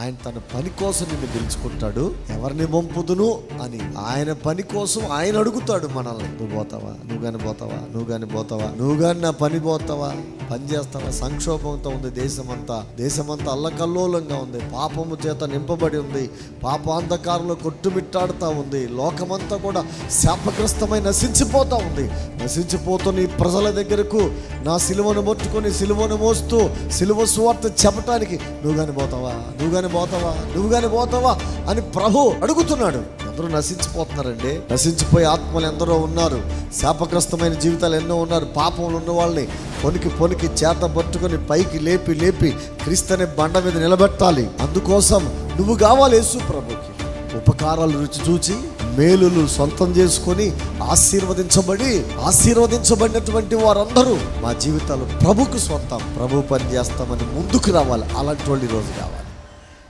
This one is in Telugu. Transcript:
ఆయన తన పని కోసం నిన్ను పిలుచుకుంటాడు ఎవరిని పంపుదును అని ఆయన పని కోసం ఆయన అడుగుతాడు మనల్ని. నువ్వు పోతావా? నువ్వు కానీ పోతావా? నువ్వు కానీ పోతావా? నువ్వు కానీ నా పని పోతావా? పని సంక్షోభంతో ఉంది దేశమంతా. దేశమంతా అల్లకల్లోలంగా ఉంది. పాపము చేత నింపబడి ఉంది. పాపాంధకారంలో కొట్టుమిట్టాడుతూ ఉంది. లోకమంతా కూడా శాపగ్రస్తమై నశించిపోతా ఉంది. నశించిపోతున్న ఈ ప్రజల దగ్గరకు నా సిలువను ముట్టుకొని సిలువను మోస్తూ సిలువ సువార్త చెప్పటానికి నువ్వు కానీ పోతావా? నువ్వు కానీ పోతావా? నువ్వు కానీ పోతావా? అని ప్రభు అడుగుతున్నాడు. అందరూ నశించిపోతున్నారండి. నశించిపోయే ఆత్మలు ఎందరో ఉన్నారు. శాపగ్రస్తమైన జీవితాలు ఎన్నో ఉన్నారు. పాపంలో ఉన్న వాళ్ళని పొనికి పొనికి చేత పట్టుకొని పైకి లేపి లేపి క్రీస్తనే బండ మీద నిలబెట్టాలి. అందుకోసం నువ్వు కావాలి యేసు ప్రభుకి. ఉపకారాలు రుచి చూచి మేలులు సొంతం చేసుకొని ఆశీర్వదించబడి ఆశీర్వదించబడినటువంటి వారందరూ మా జీవితాలు ప్రభుకు సొంతం. ప్రభు పని చేస్తామని ముందుకు రావాలి. అలాంటి వాళ్ళు ఈరోజు రోజు కావాలి.